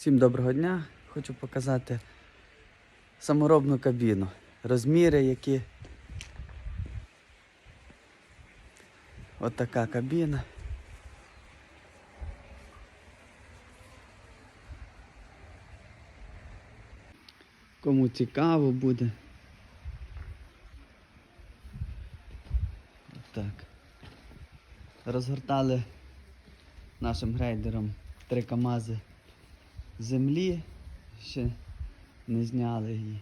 Всім доброго дня! Хочу показати саморобну кабіну. Розміри які. От кабіна. Кому цікаво буде. Так. Розгортали нашим грейдером три КАМАЗи землі, ще не зняли її.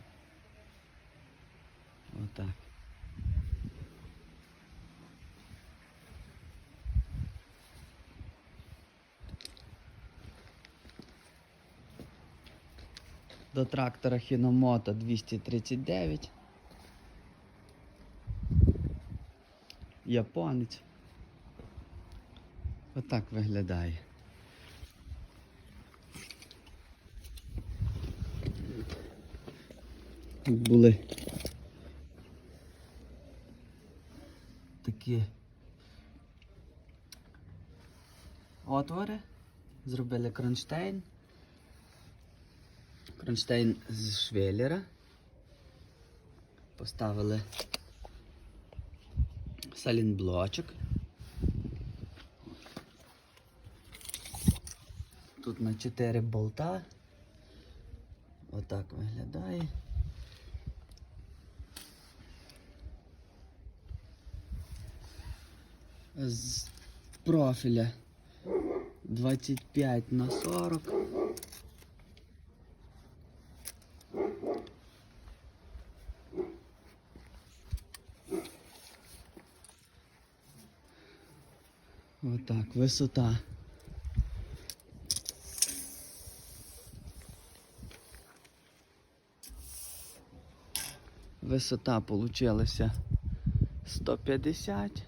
Отак. До трактора Хіномото 239. Японець. Отак виглядає. Тут були такі отвори, зробили кронштейн. Кронштейн з швеллера. Поставили салінблочок. Тут на 4 болта. Отак виглядає. З профіля 25 на 40. Отак, висота. Висота получилася 150.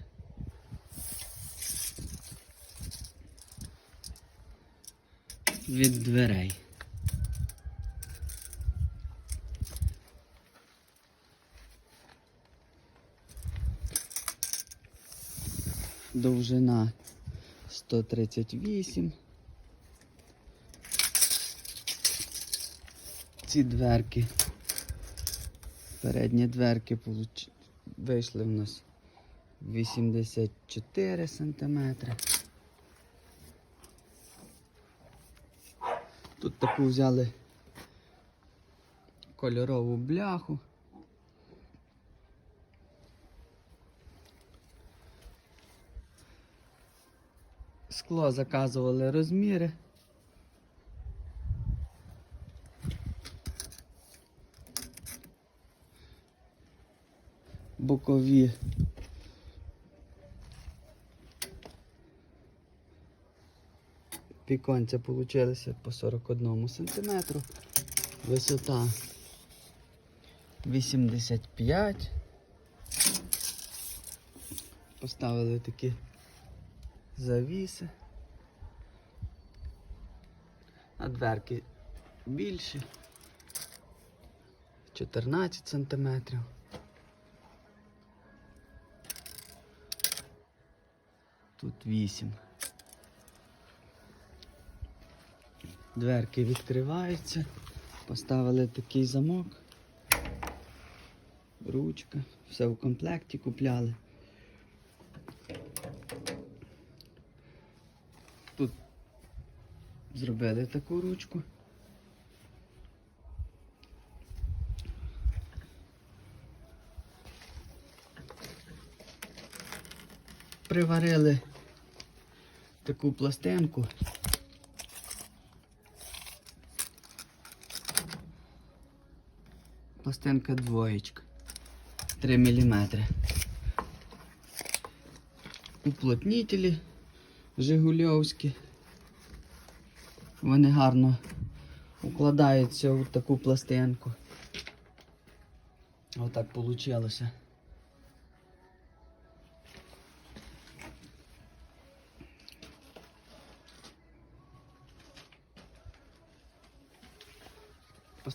Від дверей. Довжина 138. Ці дверки. Передні дверки вийшли в нас 84 сантиметри. Таку взяли кольорову бляху. Скло заказували розміри. Бокові. Віконця получилися по 41 сантиметру. Висота 85. Поставили такі завіси. А дверки більші. 14 сантиметрів. Тут 8. Дверки відкриваються. Поставили такий замок. Ручка. Все в комплекті купляли. Тут зробили таку ручку. Приварили таку пластинку. Пластинка двоєчка. 3 мм. Уплотнителі Жигульовські. Вони гарно укладаються у таку пластинку. Отак вийшло.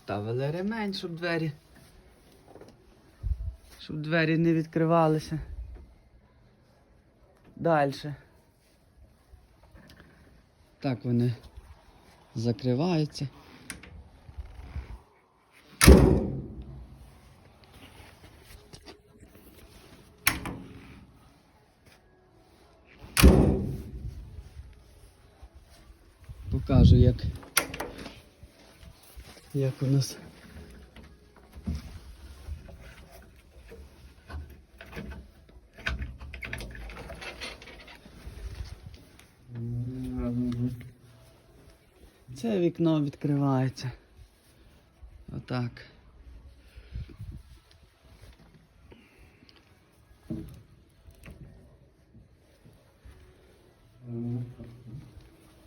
Поставили ремень, щоб двері. Щоб двері не відкривалися. Далі. Так вони закривається. Покажу, як, як у нас Це вікно відкривається. Отак.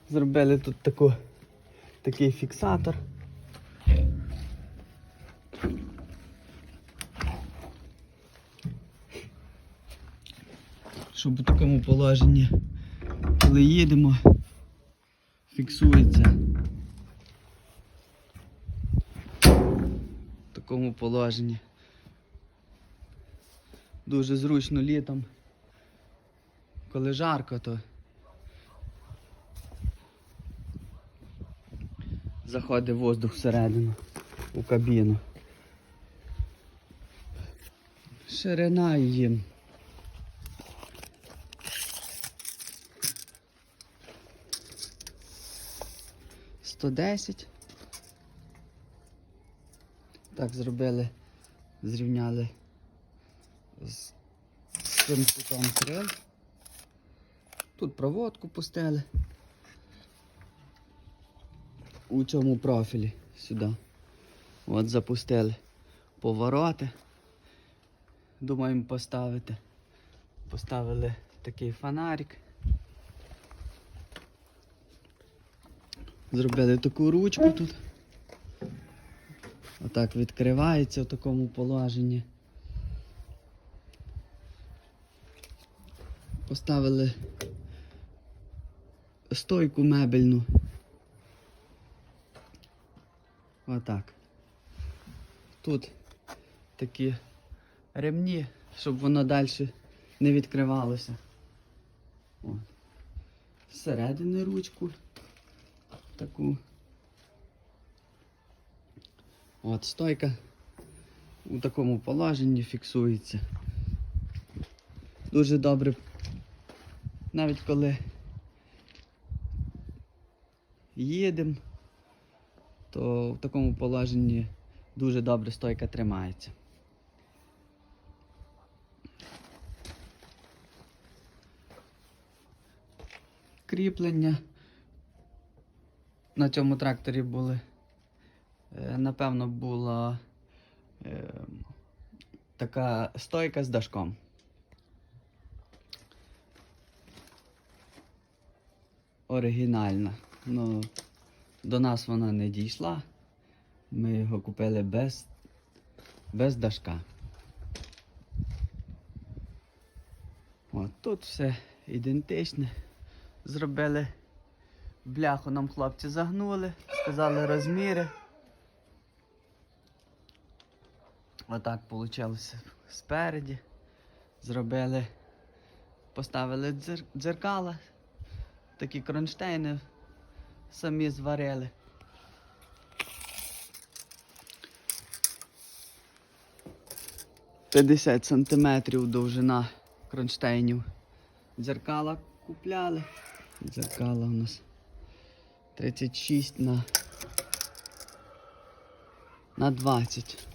Зробили тут таку, такий фіксатор. Щоб у такому положенні, коли їдемо, фіксується. В такому положенні. Дуже зручно літом. Коли жарко, то заходить воздух всередину у кабіну. Ширина її. Сто десять. Так зробили, зрівняли з цим кутом крил. Тут проводку пустили. У цьому профілі сюди. От запустили повороти. Думаємо поставити. Поставили такий фонарик. Зробили таку ручку тут. Отак відкривається в такому положенні. Поставили стойку мебельну. Отак. Тут такі ремні, щоб воно далі не відкривалося. От. Зсередини ручку таку. От стойка у такому положенні фіксується. Дуже добре, навіть коли їдемо, то в такому положенні дуже добре стойка тримається. Кріплення на цьому тракторі були. Е, Напевно, була е, така стойка з дашком. Оригінальна. Ну, до нас вона не дійшла. Ми його купили без, без дашка. От тут все ідентичне. Зробили бляху нам хлопці загнули, сказали розміри. Отак вийшло спереді. Зробили, поставили дзер- дзеркала, такі кронштейни самі зварили. П'ятдесят сантиметрів довжина кронштейнів. Дзеркала купляли. Дзеркала у нас 36 на, на 20.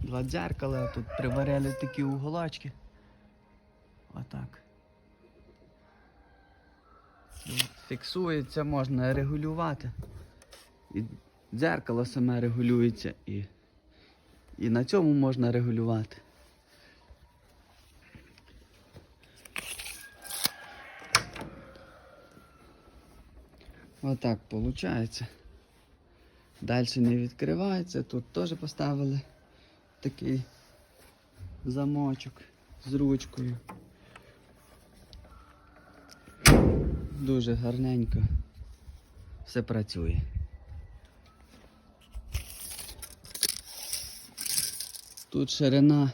Два дзеркала, тут приварили такі уголочки. Отак. Фіксується, можна регулювати. І дзеркало саме регулюється і, і на цьому можна регулювати. Отак виходить. Далі не відкривається. Тут теж поставили такий замочок з ручкою. Дуже гарненько все працює. Тут ширина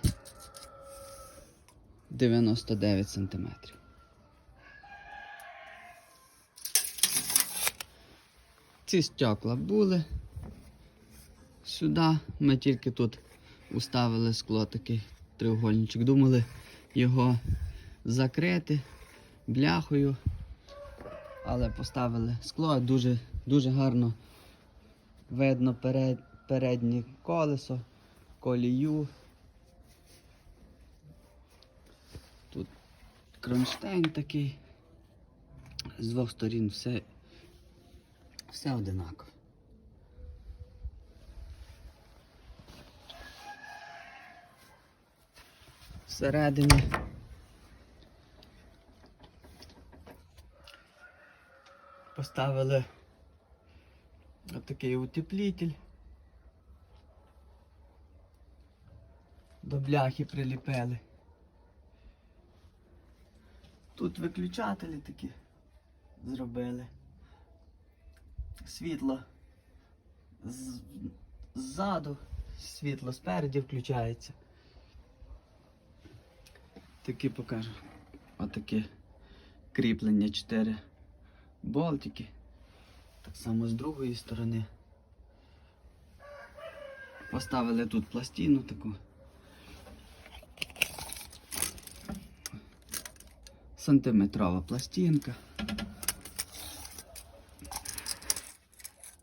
99 сантиметрів. Ці стекла були. Сюди ми тільки тут уставили скло, такий треугольничок. Думали його закрити бляхою, але поставили скло, дуже, дуже гарно видно перед, переднє колесо, колію. Тут кронштейн такий. З двох сторін все, все одинаково. Всередині поставили отакий утеплитель. До бляхи приліпили. Тут виключателі такі зробили. Світло ззаду, світло спереді включається. Такі покажу. Отакі кріплення 4 болтики. Так само з другої сторони. Поставили тут пластину таку. Сантиметрова пластинка.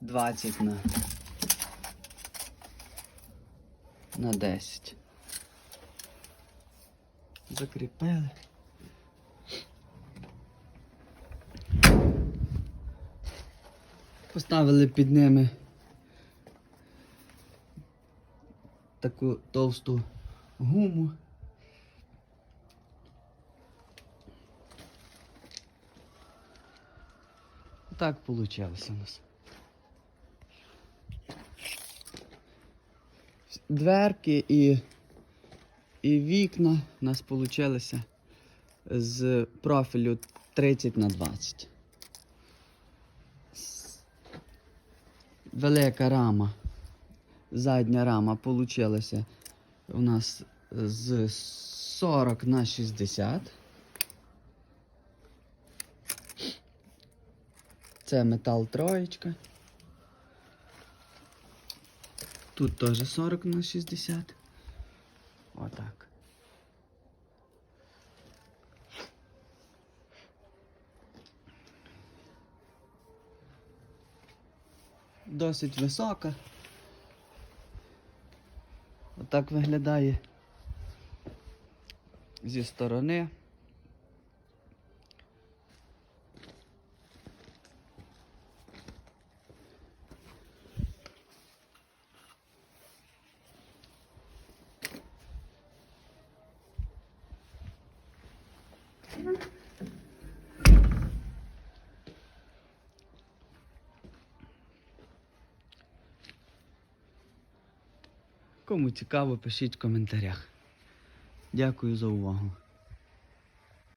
20 на на 10. Закріпили. Поставили під ними таку товсту гуму. Так получилось у нас. Дверки і, і вікна у нас получилися з профілю 30 на 20. Велика рама, задня рама получилася у нас з 40 на 60. Це метал троєчка. Тут теж 40 на 60. Отак. Досить висока. Отак виглядає зі сторони. Кому цікаво, пишіть в коментарях. Дякую за увагу.